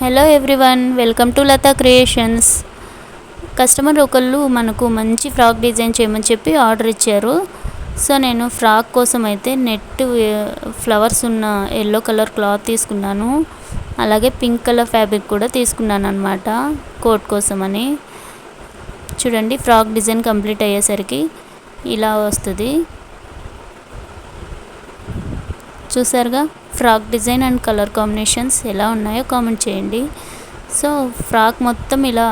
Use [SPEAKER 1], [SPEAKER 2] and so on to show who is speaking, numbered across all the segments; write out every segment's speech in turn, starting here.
[SPEAKER 1] Hello everyone welcome to Latha creations customer ఒకళ్ళు మనకు మంచి ఫ్రాక్ డిజైన్ చేయమని చెప్పి ఆర్డర్ ఇచ్చారు. సో నేను ఫ్రాక్ కోసం అయితే నెట్ ఫ్లవర్స్ ఉన్న ఎల్లో కలర్ క్లాత్ తీసుకున్నాను. అలాగే పింక్ కలర్ ఫ్యాబ్రిక్ కూడా తీసుకున్నాను అనమాట కోట్ కోసమని. చూడండి ఫ్రాక్ డిజైన్ కంప్లీట్ అయ్యేసరికి ఇలా వస్తుంది. చూసారుగా frock design and colour combinations ఎలా ఉన్నాయో కామెంట్ చేయండి. సో ఫ్రాక్ మొత్తం ఇలా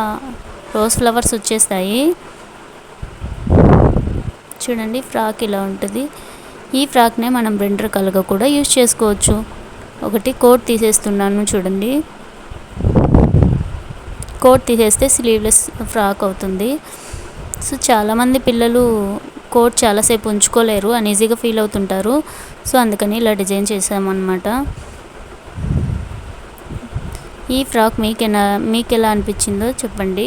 [SPEAKER 1] రోజ్ ఫ్లవర్స్ వచ్చేస్తాయి. చూడండి ఫ్రాక్ ఇలా ఉంటుంది. ఈ ఫ్రాక్నే మనం రెండు రకాలుగా కూడా యూజ్ చేసుకోవచ్చు. ఒకటి కోట్ తీసేస్తున్నాను చూడండి. కోట్ తీసేస్తే స్లీవ్లెస్ ఫ్రాక్ అవుతుంది. సో చాలామంది పిల్లలు కోట్ చాలాసేపు ఉంచుకోలేరు అన్ఈజీగా ఫీల్ అవుతుంటారు. సో అందుకని ఇలా డిజైన్ చేసామన్నమాట ఈ ఫ్రాక్ మీకు ఎలా మీకు ఎలా అనిపించిందో చెప్పండి.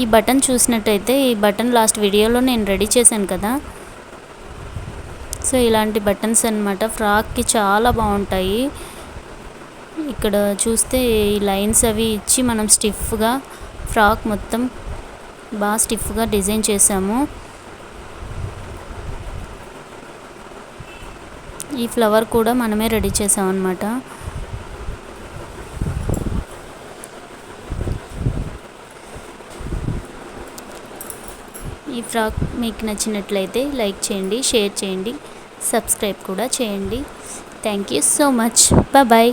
[SPEAKER 1] ఈ బటన్ చూసినట్టయితే ఈ బటన్ లాస్ట్ వీడియోలో నేను రెడీ చేశాను కదా. సో ఇలాంటి బటన్స్ అనమాట ఫ్రాక్కి చాలా బాగుంటాయి. ఇక్కడ చూస్తే ఈ లైన్స్ అవి ఇచ్చి మనం స్టిఫ్గా ఫ్రాక్ మొత్తం బాగా స్టిఫ్గా డిజైన్ చేసాము ఈ ఫ్లవర్ కూడా మనమే రెడీ చేసామన్నమాట. ఈ ఫ్రాక్ మీకు నచ్చినట్లయితే లైక్ చేయండి షేర్ చేయండి సబ్స్క్రైబ్ కూడా చేయండి. Thank you so much. Bye